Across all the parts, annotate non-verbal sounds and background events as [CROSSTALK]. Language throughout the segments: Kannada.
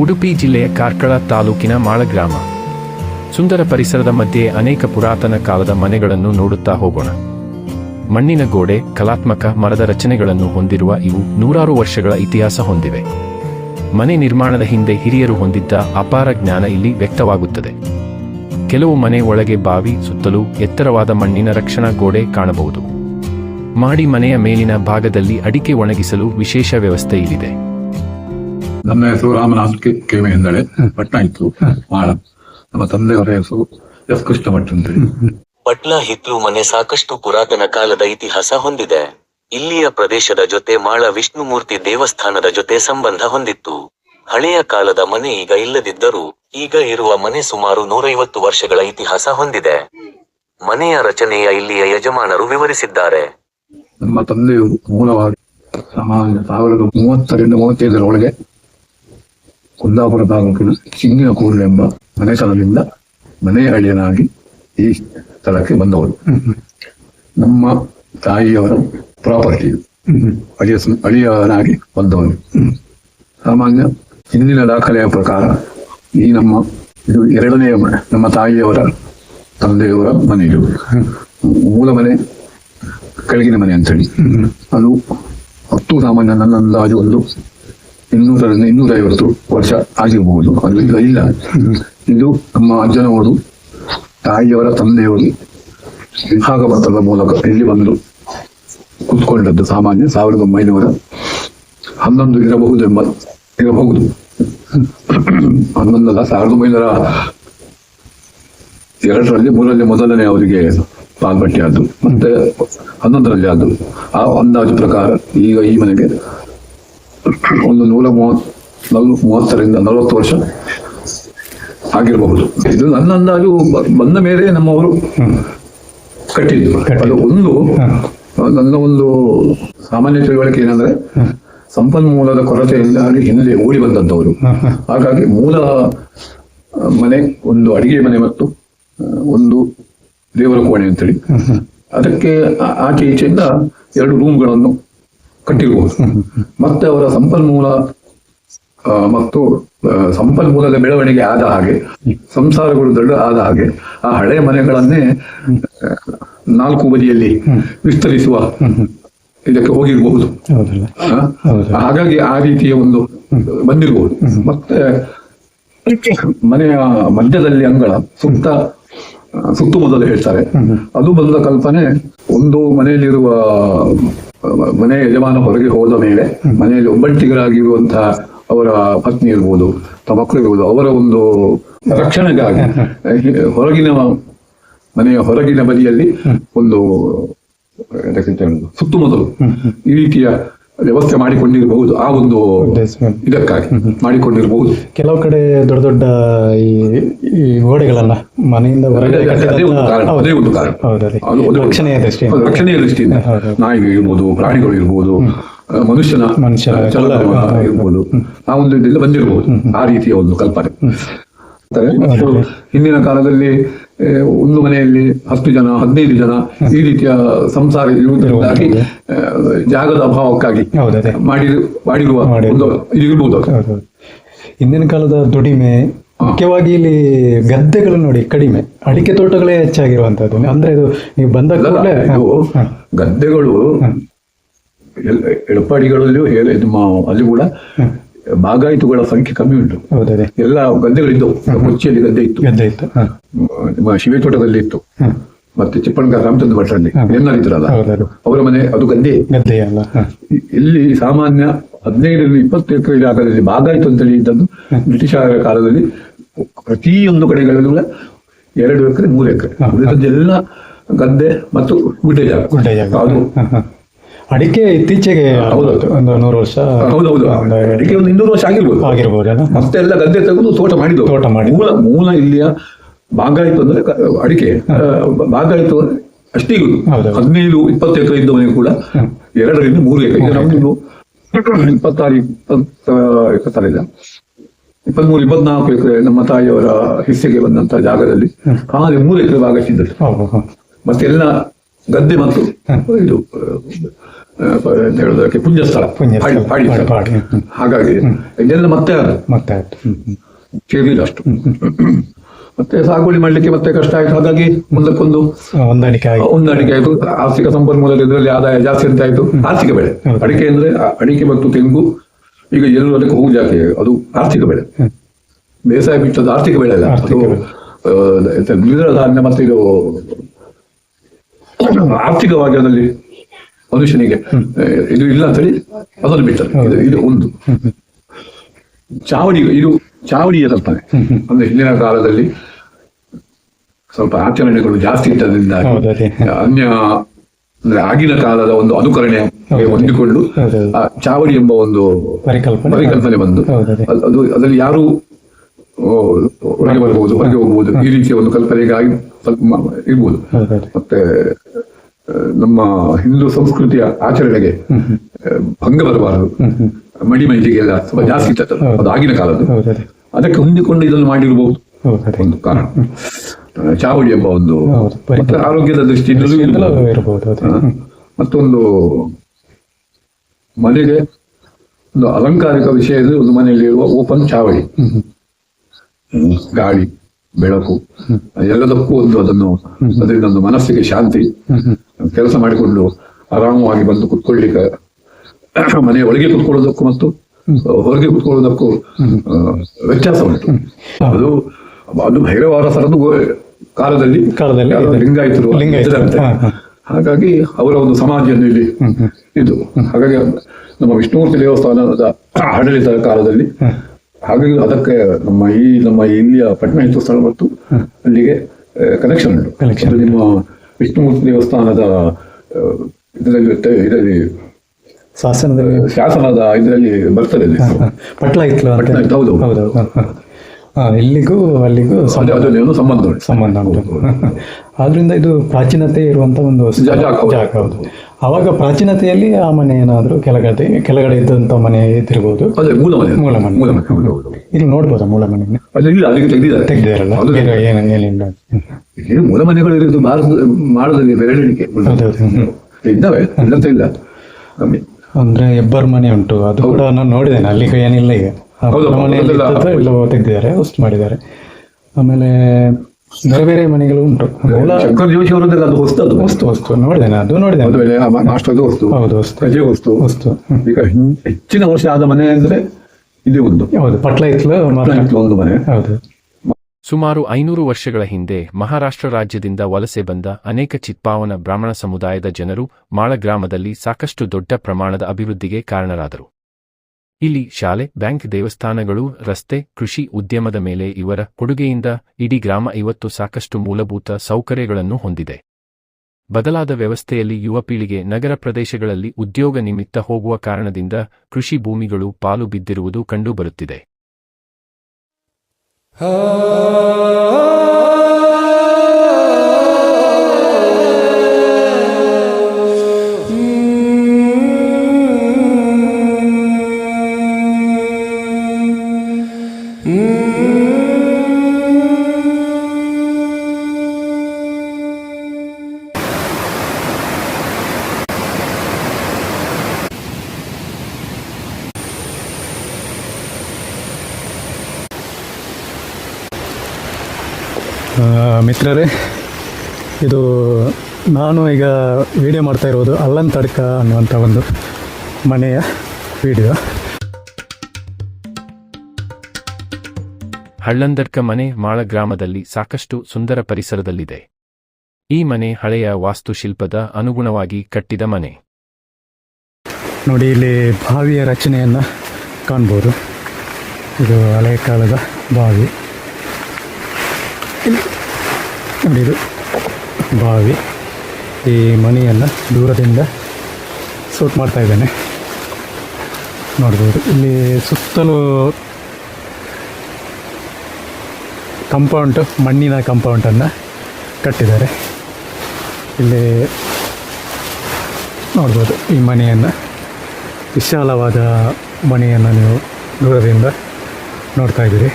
ಉಡುಪಿ ಜಿಲ್ಲೆಯ ಕಾರ್ಕಳ ತಾಲೂಕಿನ ಮಾಳಗ್ರಾಮ. ಸುಂದರ ಪರಿಸರದ ಮಧ್ಯೆ ಅನೇಕ ಪುರಾತನ ಕಾಲದ ಮನೆಗಳನ್ನು ನೋಡುತ್ತಾ ಹೋಗೋಣ. ಮಣ್ಣಿನ ಗೋಡೆ, ಕಲಾತ್ಮಕ ಮರದ ರಚನೆಗಳನ್ನು ಹೊಂದಿರುವ ಇವು ನೂರಾರು ವರ್ಷಗಳ ಇತಿಹಾಸ ಹೊಂದಿವೆ. ಮನೆ ನಿರ್ಮಾಣದ ಹಿಂದೆ ಹಿರಿಯರು ಹೊಂದಿದ್ದ ಅಪಾರ ಜ್ಞಾನ ಇಲ್ಲಿ ವ್ಯಕ್ತವಾಗುತ್ತದೆ. ಕೆಲವು ಮನೆ ಒಳಗೆ ಬಾವಿ, ಸುತ್ತಲೂ ಎತ್ತರವಾದ ಮಣ್ಣಿನ ರಕ್ಷಣಾ ಗೋಡೆ ಕಾಣಬಹುದು. ಮಾಡಿ ಮನೆಯ ಮೇಲಿನ ಭಾಗದಲ್ಲಿ ಅಡಿಕೆ ಒಣಗಿಸಲು ವಿಶೇಷ ವ್ಯವಸ್ಥೆ ಇಲ್ಲಿದೆ. ನಮ್ಮ ಹೆಸರು ರಾಮನಾಥ್ ಕೆ ಕೆಮೆ ಎಂದಳೆ. ಪಟ್ನಾಯ್ತು ಮಾಳ ನಮ್ಮ ತಂದೆಯವರ ಹೆಸರು ಎಸ್ ಕೃಷ್ಣ ಭಟ್ ಅಂತ ಪಟ್ಲ ಹಿತ್ಲು ಮನೆ ಸಾಕಷ್ಟು ಪುರಾತನ ಕಾಲದ ಇತಿಹಾಸ ಹೊಂದಿದೆ. ಇಲ್ಲಿಯ ಪ್ರದೇಶದ ಜೊತೆ ಮಾಳ ವಿಷ್ಣುಮೂರ್ತಿ ದೇವಸ್ಥಾನದ ಜೊತೆ ಸಂಬಂಧ ಹೊಂದಿತ್ತು. ಹಳೆಯ ಕಾಲದ ಮನೆ ಈಗ ಇಲ್ಲದಿದ್ದರೂ ಈಗ ಇರುವ ಮನೆ ಸುಮಾರು ನೂರೈವತ್ತು ವರ್ಷಗಳ ಇತಿಹಾಸ ಹೊಂದಿದೆ. ಮನೆಯ ರಚನೆಯ ಇಲ್ಲಿಯ ಯಜಮಾನರು ವಿವರಿಸಿದ್ದಾರೆ. ನಮ್ಮ ತಂದೆಯವರು ಮೂಲವಾಗಿ ಸಾವಿರದ ಮೂವತ್ತರಿಂದ ಮೂವತ್ತೈದರ ಒಳಗೆ ಕುಂದಾಪುರ ತಾಲೂಕಿನ ಚಿಂಗಿನಕೂರು ಎಂಬ ಮನೆತನದಿಂದ ಮನೆಯ ಅಳಿಯನಾಗಿ ಈ ಸ್ಥಳಕ್ಕೆ ಬಂದವರು. ನಮ್ಮ ತಾಯಿಯವರ ಪ್ರಾಪರ್ಟಿ ಅಳಿಯ ಅಳಿಯವನಾಗಿ ಬಂದವರು. ಸಾಮಾನ್ಯ ಹಿಂದಿನ ದಾಖಲೆಯ ಪ್ರಕಾರ ಈ ನಮ್ಮ, ಇದು ಎರಡನೆಯ ನಮ್ಮ ತಾಯಿಯವರ ತಂದೆಯವರ ಮನೆ ಇದು. ಮೂಲ ಮನೆ, ಕೆಳಗಿನ ಮನೆ ಅಂತೇಳಿ. ಅದು ಹತ್ತು ಸಾಮಾನ್ಯ ನನ್ನ ಅಂದಾಜು ಒಂದು ಇನ್ನೂರರಿಂದ ಇನ್ನೂರೈವತ್ತು ವರ್ಷ ಆಗಿರಬಹುದು ಅದು ಈಗ ಇಲ್ಲ. ಇದು ನಮ್ಮ ಅಜ್ಜನವರು, ತಾಯಿಯವರ ತಂದೆಯವರು ವಿಭಾಗ ಪತ್ರದ ಮೂಲಕ ಇಲ್ಲಿ ಬಂದು ಕುತ್ಕೊಂಡದ್ದು. ಸಾಮಾನ್ಯ ಸಾವಿರದ ಒಂಬೈನೂರ ಹನ್ನೊಂದು ಇರಬಹುದು ಎಂಬ, ಇರಬಹುದು. ಹನ್ನೊಂದಲ್ಲ, ಸಾವಿರದ ಒಂಬೈನೂರ ಎರಡರಲ್ಲಿ, ಮೂರರಲ್ಲಿ ಮೊದಲನೇ ಅವರಿಗೆ ಪಾಲ್ಪಟ್ಟಿ ಆದ್ದು ಮತ್ತೆ ಹನ್ನೊಂದರಲ್ಲಿ ಆದ್ದು. ಆ ಅಂದಾಜು ಪ್ರಕಾರ ಈಗ ಈ ಮನೆಗೆ ಒಂದು ನೂರ ಮೂವತ್ ನಲ್ ಮೂವತ್ತರಿಂದ ನಲವತ್ತು ವರ್ಷ ಆಗಿರಬಹುದು. ಇದು ನನ್ನ ಅಂದಾಜು ಬಂದ ಮೇಲೆ ನಮ್ಮವರು ಕಟ್ಟಿದ್ದು. ಅದು ಒಂದು ನನ್ನ ಒಂದು ಸಾಮಾನ್ಯ ತಿಳುವಳಿಕೆ ಏನಂದ್ರೆ ಸಂಪನ್ಮೂಲದ ಕೊರತೆಯಿಂದಾಗಿ ಹಿಂದೆ ಓಡಿ ಬಂದಂತವರು ಹಾಗಾಗಿ ಮೂಲ ಮನೆ ಒಂದು ಅಡಿಗೆ ಮನೆ ಮತ್ತು ಒಂದು ದೇವರ ಕೋಣೆ ಅಂತೇಳಿ. ಅದಕ್ಕೆ ಆಚೆ ಈಚೆಯಿಂದ ಎರಡು ರೂಮ್ಗಳನ್ನು ಕಟ್ಟಿರಬಹುದು ಮತ್ತೆ ಅವರ ಸಂಪನ್ಮೂಲ ಮತ್ತು ಸಂಪನ್ಮೂಲದ ಬೆಳವಣಿಗೆ ಆದ ಹಾಗೆ ಸಂಸಾರಗಳು ದೊಡ್ಡ ಆದ ಹಾಗೆ ಆ ಹಳೆ ಮನೆಗಳನ್ನೇ ನಾಲ್ಕು ಬದಿಯಲ್ಲಿ ವಿಸ್ತರಿಸುವ ಇದಕ್ಕೆ ಹೋಗಿರಬಹುದು ಹಾಗಾಗಿ ಆ ರೀತಿಯ ಒಂದು ಬಂದಿರಬಹುದು ಮತ್ತೆ ಮನೆಯ ಮಧ್ಯದಲ್ಲಿ ಅಂಗಳ ಸುತ್ತ ಸುತ್ತು ಸುತ್ತುಮುತ್ತಲು ಹೇಳ್ತಾರೆ. ಅದು ಬಂದ ಕಲ್ಪನೆ ಒಂದು ಮನೆಯಲ್ಲಿರುವ ಮನೆ ಯಜಮಾನ ಹೊರಗೆ ಹೋದ ಮೇಲೆ ಮನೆಯಲ್ಲಿ ಒಬ್ಬಂಟಿಗರಾಗಿರುವಂತಹ ಅವರ ಪತ್ನಿ ಇರ್ಬೋದು ತಮ್ಮ ಮಕ್ಕಳು ಇರ್ಬೋದು ಅವರ ಒಂದು ರಕ್ಷಣೆಗಾಗಿ ಹೊರಗಿನ ಮನೆಯ ಹೊರಗಿನ ಬದಿಯಲ್ಲಿ ಒಂದು ಸುತ್ತಮುತ್ತಲು ಈ ರೀತಿಯ ವ್ಯವಸ್ಥೆ ಮಾಡಿಕೊಂಡಿರಬಹುದು ಆ ಒಂದು. ಇದಕ್ಕಾಗಿ ಮಾಡಿಕೊಂಡಿರಬಹುದು. ಕೆಲವು ಕಡೆ ದೊಡ್ಡ ದೊಡ್ಡ ಈ ಗೋಡೆಗಳನ್ನ ಮನೆಯಿಂದ ಹೊರಗಡೆ ಅದೇ- ಒಂದು ಕಾರಣ, ರಕ್ಷಣೆಯ ದೃಷ್ಟಿಯಿಂದ. ರಕ್ಷಣೆಯ ದೃಷ್ಟಿಯಿಂದ. ನಾಯಿಗಳು ಇರ್ಬೋದು ಪ್ರಾಣಿಗಳು ಇರ್ಬೋದು ಮನುಷ್ಯನ ಮನುಷ್ಯ. ಇರ್ಬೋದು. ಆ ಒಂದು ಇದೆಲ್ಲ ಬಂದಿರಬಹುದು ಆ ರೀತಿಯ ಒಂದು ಕಲ್ಪನೆ. ಹಿಂದಿನ ಕಾಲದಲ್ಲಿ ಒಂದು ಮನೆಯಲ್ಲಿ ಹತ್ತು ಜನ ಹದಿನೈದು ಜನ ಈ ರೀತಿಯ ಸಂಸಾರ ಇರುವುದರಿಂದಾಗಿ ಜಾಗದ ಅಭಾವಕ್ಕಾಗಿ ಮಾಡಿ ಮಾಡಿರುವ. ಒಂದು ಇರ್ಬೋದು. ಹಿಂದಿನ ಕಾಲದ ದುಡಿಮೆ ಮುಖ್ಯವಾಗಿ ಇಲ್ಲಿ ಗದ್ದೆಗಳು ನೋಡಿ ಕಡಿಮೆ. ಅಡಿಕೆ ತೋಟಗಳೇ ಹೆಚ್ಚಾಗಿರುವಂತದ್ದು ಅಂದ್ರೆ ಇದು ನೀವು ಬಂದ ಗದ್ದೆಗಳು ಎಡಪಾಡಿಗಳಲ್ಲೂ ಅಲ್ಲಿ ಕೂಡ ಬಾಗಾಯಿತುಗಳ ಸಂಖ್ಯೆ ಕಮ್ಮಿ ಉಂಟು. ಎಲ್ಲ ಗದ್ದೆಗಳಿದ್ದವು. ಕೊಚ್ಚಿಯಲ್ಲಿ ಗದ್ದೆ ಇತ್ತು. ಗದ್ದೆ ಇತ್ತು. ನಮ್ಮ ಶಿವೆ ತೋಟದಲ್ಲಿ ಇತ್ತು. ಮತ್ತೆ ಚಿಪ್ಪಣಗ ರಾಮಚಂದ್ರ ಭಟ್ರಲ್ಲಿ. ಹ. ಏನಾರಿದ್ರಲ್ಲ ಅವರ ಮನೆ ಅದು ಗದ್ದೆ. ಗದ್ದೆ ಅಲ್ಲ. ಹ. ಇಲ್ಲಿ ಸಾಮಾನ್ಯ ಹದಿನೈದರಿಂದ ಇಪ್ಪತ್ತು ಎಕರೆ ಜಾಗದಲ್ಲಿ ಬಾಗಾಯಿತು ಅಂತೇಳಿ ಇದ್ದದ್ದು ಬ್ರಿಟಿಷರ ಕಾಲದಲ್ಲಿ ಪ್ರತಿಯೊಂದು ಕಡೆಗಳಲ್ಲೂ ಕೂಡ ಎರಡು ಎಕರೆ ಮೂರು ಎಕರೆ. ಎಲ್ಲ ಉಳಿದದ್ದೆಲ್ಲ ಗದ್ದೆ ಮತ್ತು ಗುಡ್ಡೆ ಜಾಗ ಗುಡ್ಡೆ ಜಾಗ ಅದು. ಅಡಿಕೆ ಇತ್ತೀಚೆಗೆ. ಒಂದು ನೂರು ವರ್ಷ ಹೌದೌದು ಹೌದು. ಅಡಿಕೆ ಒಂದು ಇನ್ನೂರು ವರ್ಷ ಆಗಿರ್ಬೋದು. ಆಗಿರ್ಬೋದು ಮತ್ತೆ ಎಲ್ಲ ಗದ್ದೆ ತೆಗೆದು ತೋಟ ಮಾಡಿದ್ದು. ತೋಟ ಮಾಡಿ. ಮೂಲ ಮೂಲ ಇಲ್ಲಿಯ ಬಾಗಾಯಿತು ಅಂದ್ರೆ ಅಡಿಕೆ. ಬಾಗಾಯಿತು ಅಷ್ಟೇ. ಹದಿನೈದು ಇಪ್ಪತ್ತು ಎಕರೆ ಇದ್ದವನಿಗೆ ಕೂಡ ಎರಡರಿಂದ ಮೂರು ಎಕರೆ. ಈಗ ನಮ್ದು ಇಪ್ಪತ್ತಾರು ಇಪ್ಪತ್ತ ಇಪ್ಪತ್ತಾರಿಲ್ಲ ಇಪ್ಪತ್ಮೂರು ಇಪ್ಪತ್ನಾಲ್ಕು ಎಕರೆ ನಮ್ಮ ತಾಯಿಯವರ ಹಿಸ್ಸೆಗೆ ಬಂದಂತ ಜಾಗದಲ್ಲಿ ಖಾಲಿ ಮೂರು ಎಕರೆ ಭಾಗ ಸಿದ್ದರು. ಮತ್ತೆ ಎಲ್ಲ ಗದ್ದೆ ಮತ್ತು ಇದು ಅಂತ ಹೇಳೋದಕ್ಕೆ ಪುಣ್ಯಸ್ಥಳ. ಪುಣ್ಯ ಪಾಡಿ-. ಹಾಗಾಗಿ ಇದೆಲ್ಲ ಮತ್ತೆ ಅದು ಮತ್ತೆ ಆಯ್ತು. ಹ್ಮ್. ಸೇರಿಲ್ಲ ಅಷ್ಟು. ಮತ್ತೆ ಸಾಗುವಳಿ ಮಾಡ್ಲಿಕ್ಕೆ ಮತ್ತೆ ಕಷ್ಟ ಆಯ್ತು. ಹಾಗಾಗಿ ಮುಂದಕ್ಕೊಂದು ಹೊಂದಾಣಿಕೆ ಆಯ್ತು. ಹೊಂದಾಣಿಕೆ ಆಯ್ತು. ಆರ್ಥಿಕ ಸಂಪನ್ಮೂಲದ ಇದರಲ್ಲಿ ಆದಾಯ ಜಾಸ್ತಿ ಅಂತ ಆಯ್ತು. ಆರ್ಥಿಕ ಬೆಳೆ. ಅಡಿಕೆ ಅಂದ್ರೆ ಅಡಿಕೆ ಮತ್ತು ತೆಂಗು ಈಗ ಎಲ್ಲರೂ ಅದಕ್ಕೆ ಹೂ ಜಾತಿ ಅದು ಆರ್ಥಿಕ ಬೆಳೆ. ಬೇಸಾಯ ಬಿಟ್ಟದ್ದು ಆರ್ಥಿಕ ಬೆಳೆ ಅಲ್ಲ. ದ್ವಿದಳ ಧಾನ್ಯ ಮತ್ತೆ ಇದು [CLEARS THROAT] ಆರ್ಥಿಕವಾಗಿ ಅದರಲ್ಲಿ ಮನುಷ್ಯನಿಗೆ ಇದು ಇಲ್ಲ ಅಂತ ಹೇಳಿ ಅದನ್ನು ಬಿಟ್ಟರು. ಇದು ಇದು ಒಂದು. ಚಾವಣಿ ಇದು ಚಾವಣಿಯ ಕಲ್ಪನೆ ಅಂದ್ರೆ ಹಿಂದಿನ ಕಾಲದಲ್ಲಿ ಸ್ವಲ್ಪ ಆಚರಣೆಗಳು ಜಾಸ್ತಿ ಇದ್ದದ್ರಿಂದ ಅನ್ಯ ಅಂದ್ರೆ ಆಗಿನ ಕಾಲದ ಒಂದು ಅನುಕರಣೆ ಹೊಂದಿಕೊಂಡು ಚಾವಣಿ ಚಾವಡಿ ಎಂಬ ಒಂದು ಪರಿಕಲ್ಪನೆ ಪರಿಕಲ್ಪನೆ ಬಂದು ಅದು. ಅದು- ಅದರಲ್ಲಿ ಯಾರು ಒಳಗೆ ಬರ್ಬೋದು ಹೊರಗೆ ಹೋಗ್ಬೋದು. ಈ ರೀತಿಯ ಒಂದು ಕಲ್ಪನೆಗಾಗಿ ಇರ್ಬೋದು. ಮತ್ತೆ ನಮ್ಮ ಹಿಂದೂ ಸಂಸ್ಕೃತಿಯ ಆಚರಣೆಗೆ ಭಂಗ ಬರಬಾರದು. ಮಡಿ ಮೈಲಿಗೆ ಮಡಿ ತುಂಬಾ ಜಾಸ್ತಿ ಇತ್ತು ಅದು. ಆಗಿನ ಕಾಲದ್ದು. ಅದಕ್ಕೆ ಹೊಂದಿಕೊಂಡು ಇದನ್ನು ಮಾಡಿರಬಹುದು ಒಂದು ಕಾರಣ. ಚಾವಡಿ ಎಂಬ ಒಂದು ಮತ್ತೆ ಆರೋಗ್ಯದ ದೃಷ್ಟಿಯಿಂದ. ಮತ್ತೊಂದು ಮನೆಗೆ ಒಂದು ಅಲಂಕಾರಿಕ ವಿಷಯದಲ್ಲಿ ಒಂದು ಮನೆಯಲ್ಲಿ ಇರುವ ಓಪನ್ ಚಾವಡಿ. ಗಾಳಿ ಬೆಳಕು ಎಲ್ಲದಕ್ಕೂ ಒಂದು ಅದನ್ನು ಅದರಿಂದ ಒಂದು ಮನಸ್ಸಿಗೆ ಶಾಂತಿ. ಕೆಲಸ ಮಾಡಿಕೊಂಡು ಆರಾಮವಾಗಿ ಬಂದು ಕುತ್ಕೊಳ್ಳಿಕ್ಕೆ ಮನೆಯ ಒಳಗೆ ಕುತ್ಕೊಳ್ಳೋದಕ್ಕೂ ಮತ್ತು ಹೊರಗೆ ಕುತ್ಕೊಳ್ಳೋದಕ್ಕೂ ವ್ಯತ್ಯಾಸ ಉಂಟು ಅದು ಅದು ಭೈರವಾರ ಸರದು ಕಾಲದಲ್ಲಿ ಕಾಲದಲ್ಲಿ ಲಿಂಗಾಯಿತರು. ಹಾಗಾಗಿ ಅವರ ಒಂದು ಸಮಾಧಿಯನ್ನು ಇಲ್ಲಿ. ಇದು ಹಾಗಾಗಿ ನಮ್ಮ ವಿಷ್ಣುಮೂರ್ತಿ ದೇವಸ್ಥಾನದ ಆಡಳಿತ ಕಾಲದಲ್ಲಿ. ಹಾಗಾಗಿ ಅದಕ್ಕೆ ನಮ್ಮ ಈ ನಮ್ಮ ಇಲ್ಲಿಯ ಪಟ್ನಾಯಕ ಸ್ಥಳ ಮತ್ತು ಅಲ್ಲಿಗೆ ಕನೆಕ್ಷನ್ ಉಂಟು. ಕನೆಕ್ಷನ್ ನಿಮ್ಮ ವಿಷ್ಣುಮೂರ್ತಿ ದೇವಸ್ಥಾನದ ಇದರಲ್ಲಿ ಇದರಲ್ಲಿ ಶಾಸನದಲ್ಲಿ. ಶಾಸನದ ಇದರಲ್ಲಿ ಬರ್ತದೆ ಪಟ್ಲ ಇತ್ತು ಹೌದು. ಹೌದು. ಇಲ್ಲಿಗೂ ಅಲ್ಲಿಗೂ ಸಂಬಂಧ ಸಂಬಂಧ ಉಂಟು. ಆದ್ರಿಂದ ಇದು ಪ್ರಾಚೀನತೆ ಇರುವಂತ ಒಂದು ಜಾಗ, ಹೌದು. ಹೌದು ಅವಾಗ ಪ್ರಾಚೀನತೆಯಲ್ಲಿ ಆ ಮನೆ ಏನಾದ್ರು ಕೆಳಗಡೆ ಕೆಳಗಡೆ ಇದ್ದಂತ ಮನೆ ತಿರ್ಬೋದು ಅದೇ ಮೂಲ ಮನೆ. ಮೂಲ ಮನೆ. ಮೂಲ ಮನೆ ಹೌದು, ಹೌದು. ಇಲ್ಲಿ ನೋಡ್ಬೋದಾ ಮೂಲ ಮನೆ? ಅದು ಇಲ್ಲ ಅಲ್ಲಿಗೆ ತೆಗೆದಿದ್ದಾರೆ. ತೆಗ್ದಿದಾರಲ್ಲ ಅದು ಏನು ಏನು ಏನಿಲ್ಲ. ಮೂಲ ಮನೆಗಳು ಇರೋದು ಭಾರತ ಮಾಡದಲ್ಲಿ ಬೆರಳಿಕೆ ಹೌದೌದು ಹ್ಮ್. ಇದ್ದಾವೆ ಇಲ್ಲಂತ ಇಲ್ಲ. ಕಮ್ಮಿ ಅಂದ್ರೆ ಹೆಬ್ಬರ್ ಮನೆ ಉಂಟು. ಅದು ಕೂಡ ನಾನು ನೋಡಿದ್ದೇನೆ ಅಲ್ಲಿ ಏನಿಲ್ಲ ಈಗ. ಆ ಹೌದು, ಮೂಲ ಮನೆಯಲ್ಲಿ ಅದೆಲ್ಲ- ಇದ್ದದ್ದು ತೆಗ್ದಿದ್ದಾರೆ ಹೊಸ್ತು ಮಾಡಿದ್ದಾರೆ. ಆಮೇಲೆ ಬೇರೆ ಬೇರೆ ಮನೆಗಳು ಉಂಟು. ಶಂಕರ್ ಜೋಶಿ ಅದು ಹೊಸ್ತದು ವಸ್ತು ವಸ್ತು ನೋಡಿದ್ದೇನೆ ಅದು ನೋಡಿದ್ದೇನೆ ಮದುವೆ ನಾಷ್ಟದ ವಸ್ತು ಹೌದು ಹೊಸ್ತು ವಸ್ತು. ವಸ್ತು. ಹ್ಮ್. ಈಗ ಹೆಚ್ಚಿನ ವರ್ಷ ಆದ ಮನೆ ಅಂದ್ರೆ ಇದೇ ಒಂದು. ಹೌದು ಪಟ್ಲ ಇತ್ಲು ಒಂದು ಮನೆ. ಹೌದು. ಸುಮಾರು ಐನೂರು ವರ್ಷಗಳ ಹಿಂದೆ ಮಹಾರಾಷ್ಟ್ರ ರಾಜ್ಯದಿಂದ ವಲಸೆ ಬಂದ ಅನೇಕ ಚಿತ್ಪಾವನ ಬ್ರಾಹ್ಮಣ ಸಮುದಾಯದ ಜನರು ಮಾಳ ಗ್ರಾಮದಲ್ಲಿ ಸಾಕಷ್ಟು ದೊಡ್ಡ ಪ್ರಮಾಣದ ಅಭಿವೃದ್ಧಿಗೆ ಕಾರಣರಾದರು. ಇಲ್ಲಿ ಶಾಲೆ, ಬ್ಯಾಂಕ್ ದೇವಸ್ಥಾನಗಳು, ರಸ್ತೆ, ಕೃಷಿ ಉದ್ಯಮದ ಮೇಲೆ ಇವರ ಕೊಡುಗೆಯಿಂದ ಇಡೀ ಗ್ರಾಮ ಇವತ್ತು ಸಾಕಷ್ಟು ಮೂಲಭೂತ ಸೌಕರ್ಯಗಳನ್ನು ಹೊಂದಿದೆ. ಬದಲಾದ ವ್ಯವಸ್ಥೆಯಲ್ಲಿ ಯುವ ಪೀಳಿಗೆ ನಗರ ಪ್ರದೇಶಗಳಲ್ಲಿ ಉದ್ಯೋಗ ನಿಮಿತ್ತ ಹೋಗುವ ಕಾರಣದಿಂದ ಕೃಷಿ ಭೂಮಿಗಳು ಪಾಲು ಬಿದ್ದಿರುವುದು ಕಂಡುಬರುತ್ತಿದೆ. ಮಿತ್ರರೇ ಇದು ನಾನು ಈಗ ವಿಡಿಯೋ ಮಾಡ್ತಾ ಇರೋದು ಅಲ್ಲನ್ ತಡ್ಕ ಅನ್ನುವಂಥ ಒಂದು ಮನೆಯ ವಿಡಿಯೋ ಹಳ್ಳಂದಡ್ಕ ಮನೆ ಮಾಳ ಗ್ರಾಮದಲ್ಲಿ ಸಾಕಷ್ಟು ಸುಂದರ ಪರಿಸರದಲ್ಲಿದೆ. ಈ ಮನೆ ಹಳೆಯ ವಾಸ್ತುಶಿಲ್ಪದ ಅನುಗುಣವಾಗಿ ಕಟ್ಟಿದ ಮನೆ. ನೋಡಿ ಇಲ್ಲಿ ಬಾವಿಯ ರಚನೆಯನ್ನು ಕಾಣ್ಬೋದು. ಇದು ಹಳೆಯ ಕಾಲದ ಬಾವಿ. ನೋಡಿ ಇದು ಬಾವಿ. ಈ ಮನೆಯನ್ನು ದೂರದಿಂದ ಸೂಟ್ ಮಾಡ್ತಾ ಇದ್ದೇನೆ. ನೋಡ್ಬೋದು. ಇಲ್ಲಿ ಸುತ್ತಲೂ ಕಂಪೌಂಡ್, ಮಣ್ಣಿನ ಕಂಪೌಂಡನ್ನು ಕಟ್ಟಿದ್ದಾರೆ. ಇಲ್ಲಿ ನೋಡ್ಬೋದು ಈ ಮನೆಯನ್ನು. ವಿಶಾಲವಾದ ಮನೆಯನ್ನು ನೀವು ದೂರದಿಂದ ನೋಡ್ತಾ ಇದ್ದೀರಿ.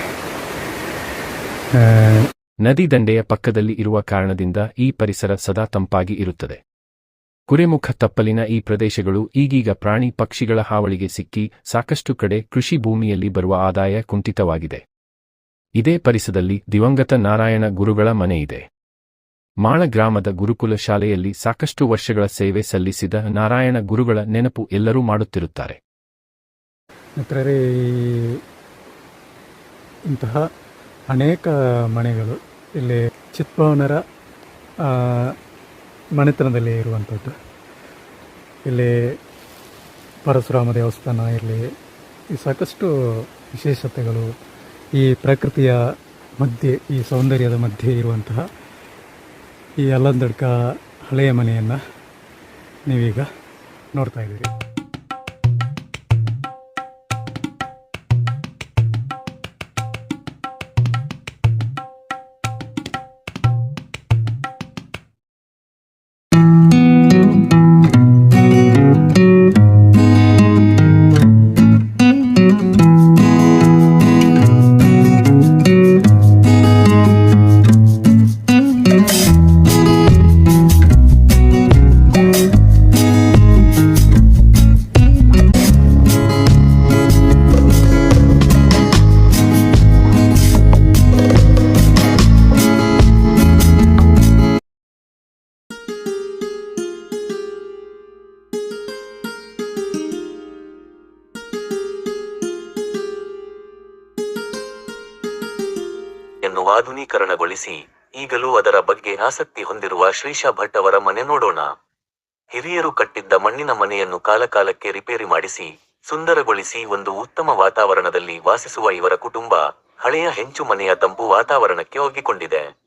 ನದಿ ದಂಡೆಯ ಪಕ್ಕದಲ್ಲಿ ಇರುವ ಕಾರಣದಿಂದ ಈ ಪರಿಸರ ಸದಾ ತಂಪಾಗಿ ಇರುತ್ತದೆ. ಕುರೆಮುಖ ತಪ್ಪಲಿನ ಈ ಪ್ರದೇಶಗಳು ಈಗೀಗ ಪ್ರಾಣಿ ಪಕ್ಷಿಗಳ ಹಾವಳಿಗೆ ಸಿಕ್ಕಿ ಸಾಕಷ್ಟು ಕಡೆ ಕೃಷಿ ಭೂಮಿಯಲ್ಲಿ ಬರುವ ಆದಾಯ ಕುಂಠಿತವಾಗಿದೆ. ಇದೇ ಪರಿಸರದಲ್ಲಿ ದಿವಂಗತ ನಾರಾಯಣ ಗುರುಗಳ ಮನೆಯಿದೆ. ಮಾಳ ಗ್ರಾಮದ ಗುರುಕುಲ ಶಾಲೆಯಲ್ಲಿ ಸಾಕಷ್ಟು ವರ್ಷಗಳ ಸೇವೆ ಸಲ್ಲಿಸಿದ ನಾರಾಯಣ ಗುರುಗಳ ನೆನಪು ಎಲ್ಲರೂ ಮಾಡುತ್ತಿರುತ್ತಾರೆ. ಇಂತಹ ಅನೇಕ ಮನೆಗಳು ಇಲ್ಲಿ ಚಿತ್ಪವನರ ಮನೆತನದಲ್ಲಿ ಇರುವಂಥದ್ದು. ಇಲ್ಲಿ ಪರಶುರಾಮ ದೇವಸ್ಥಾನ ಇರಲಿ ಈ ಸಾಕಷ್ಟು ವಿಶೇಷತೆಗಳು, ಈ ಪ್ರಕೃತಿಯ ಮಧ್ಯೆ, ಈ ಸೌಂದರ್ಯದ ಮಧ್ಯೆ ಇರುವಂತಹ ಈ ಅಲ್ಲಂದಡ್ಕ ಹಳೆಯ ಮನೆಯನ್ನು ನೀವೀಗ ನೋಡ್ತಾ ಇದ್ದೀರಿ. ಆಧುನೀಕರಣಗೊಳಿಸಿ ಈಗಲೂ ಅದರ ಬಗ್ಗೆ ಆಸಕ್ತಿ ಹೊಂದಿರುವ ಶ್ರೀಶಾ ಭಟ್ ಅವರ ಮನೆ ನೋಡೋಣ. ಹಿರಿಯರು ಕಟ್ಟಿದ್ದ ಮಣ್ಣಿನ ಮನೆಯನ್ನು ಕಾಲಕಾಲಕ್ಕೆ ರಿಪೇರಿ ಮಾಡಿಸಿ, ಸುಂದರಗೊಳಿಸಿ ಒಂದು ಉತ್ತಮ ವಾತಾವರಣದಲ್ಲಿ ವಾಸಿಸುವ ಇವರ ಕುಟುಂಬ ಹಳೆಯ ಹೆಂಚು ಮನೆಯ ತಂಪು ವಾತಾವರಣಕ್ಕೆ ಒಗ್ಗಿಕೊಂಡಿದೆ.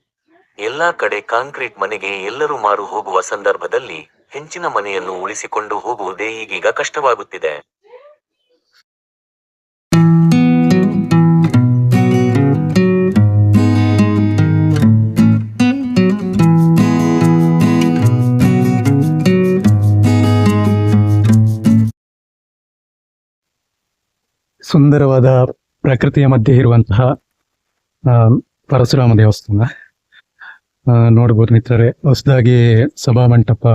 ಎಲ್ಲಾ ಕಡೆ ಕಾಂಕ್ರೀಟ್ ಮನೆಗೆ ಎಲ್ಲರೂ ಮಾರು ಹೋಗುವ ಸಂದರ್ಭದಲ್ಲಿ ಹೆಂಚಿನ ಮನೆಯನ್ನು ಉಳಿಸಿಕೊಂಡು ಹೋಗುವುದೇ ಈಗೀಗ ಕಷ್ಟವಾಗುತ್ತಿದೆ. ಸುಂದರವಾದ ಪ್ರಕೃತಿಯ ಮಧ್ಯೆ ಇರುವಂತಹ ಪರಶುರಾಮ ದೇವಸ್ಥಾನ. ಆ, ನೋಡ್ಬೋದು ಮಿತ್ರರೇ ಹೊಸದಾಗಿ ಸಭಾಮಂಟಪ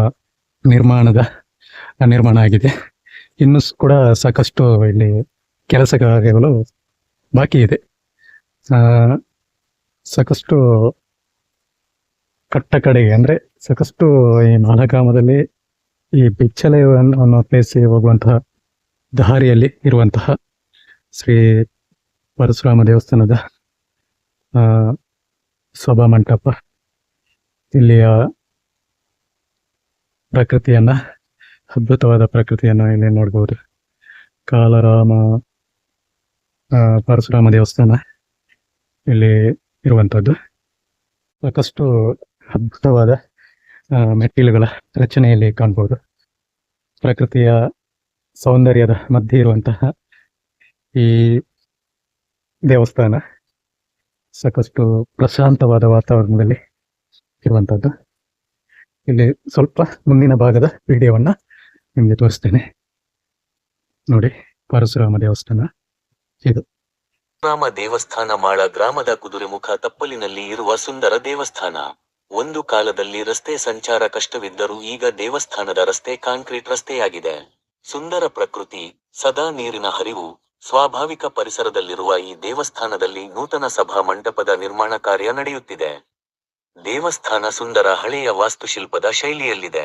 ನಿರ್ಮಾಣದ ನಿರ್ಮಾಣ ಆಗಿದೆ. ಇನ್ನು ಕೂಡ ಸಾಕಷ್ಟು ಇಲ್ಲಿ ಕೆಲಸ ಕಾರ್ಯಗಳು ಬಾಕಿ ಇದೆ. ಸಾಕಷ್ಟು ಕಟ್ಟ ಕಡೆಗೆ ಅಂದ್ರೆ ಸಾಕಷ್ಟು ಈ ಮಾಲಗ್ರಾಮದಲ್ಲಿ ಈ ಬಿಚ್ಚಲೆ ಅನ್ನೋ ಹೋಗುವಂತಹ ದಾರಿಯಲ್ಲಿ ಇರುವಂತಹ ಶ್ರೀ ಪರಶುರಾಮ ದೇವಸ್ಥಾನದ ಸಭಾ ಮಂಟಪ. ಇಲ್ಲಿಯ ಪ್ರಕೃತಿಯನ್ನ, ಅದ್ಭುತವಾದ ಪ್ರಕೃತಿಯನ್ನು ಇಲ್ಲಿ ನೋಡ್ಬೋದು. ಕಾಲರಾಮ ಪರಶುರಾಮ ದೇವಸ್ಥಾನ ಇಲ್ಲಿ ಇರುವಂಥದ್ದು. ಸಾಕಷ್ಟು ಅದ್ಭುತವಾದ ಮೆಟ್ಟಿಲುಗಳ ರಚನೆಯಲ್ಲಿ ಕಾಣ್ಬೋದು. ಪ್ರಕೃತಿಯ ಸೌಂದರ್ಯದ ಮಧ್ಯೆ ಇರುವಂತಹ ಈ ದೇವಸ್ಥಾನ ಸಾಕಷ್ಟು ಪ್ರಶಾಂತವಾದ ವಾತಾವರಣದಲ್ಲಿ ಇರುವಂಥದ್ದು ಇಲ್ಲಿ ಸ್ವಲ್ಪ ಮುಂದಿನ ಭಾಗದ ವಿಡಿಯೋವನ್ನು ನಿಮಗೆ ತೋರಿಸ್ತೇನೆ. ನೋಡಿ, ಪರಶುರಾಮ ದೇವಸ್ಥಾನ ಇದು. ರಾಮ ದೇವಸ್ಥಾನ ಮಾಳ ಗ್ರಾಮದ ಕುದುರೆಮುಖ ತಪ್ಪಲಿನಲ್ಲಿ ಇರುವ ಸುಂದರ ದೇವಸ್ಥಾನ. ಒಂದು ಕಾಲದಲ್ಲಿ ರಸ್ತೆ ಸಂಚಾರ ಕಷ್ಟವಿದ್ದರೂ ಈಗ ದೇವಸ್ಥಾನದ ರಸ್ತೆ ಕಾಂಕ್ರೀಟ್ ರಸ್ತೆಯಾಗಿದೆ. ಸುಂದರ ಪ್ರಕೃತಿ, ಸದಾ ನೀರಿನ ಹರಿವು ಸ್ವಾಭಾವಿಕ ಪರಿಸರದಲ್ಲಿರುವ ಈ ದೇವಸ್ಥಾನದಲ್ಲಿ ನೂತನ ಸಭಾ ಮಂಟಪದ ನಿರ್ಮಾಣ ಕಾರ್ಯ ನಡೆಯುತ್ತಿದೆ. ದೇವಸ್ಥಾನ ಸುಂದರ ಹಳೆಯ ವಾಸ್ತುಶಿಲ್ಪದ ಶೈಲಿಯಲ್ಲಿದೆ.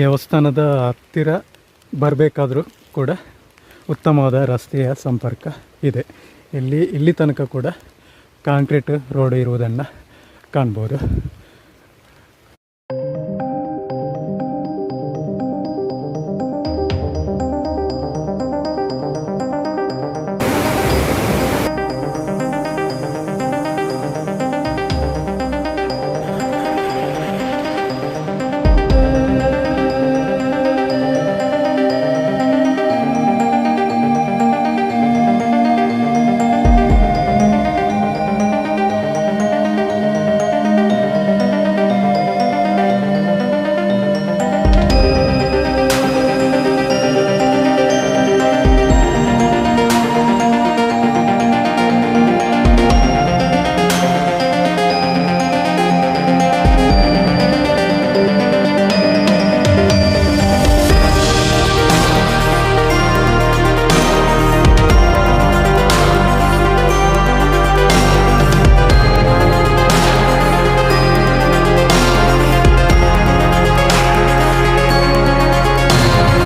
ದೇವಸ್ಥಾನದ ಹತ್ತಿರ ಬರಬೇಕಾದ್ರೂ ಕೂಡ ಉತ್ತಮವಾದ ರಸ್ತೆಯ ಸಂಪರ್ಕ ಇದೆ. ಇಲ್ಲಿ ಇಲ್ಲಿ ತನಕ ಕೂಡ ಕಾಂಕ್ರೀಟ್ ರೋಡ್ ಇರುವುದನ್ನು ಕಾಣ್ಬೋದು.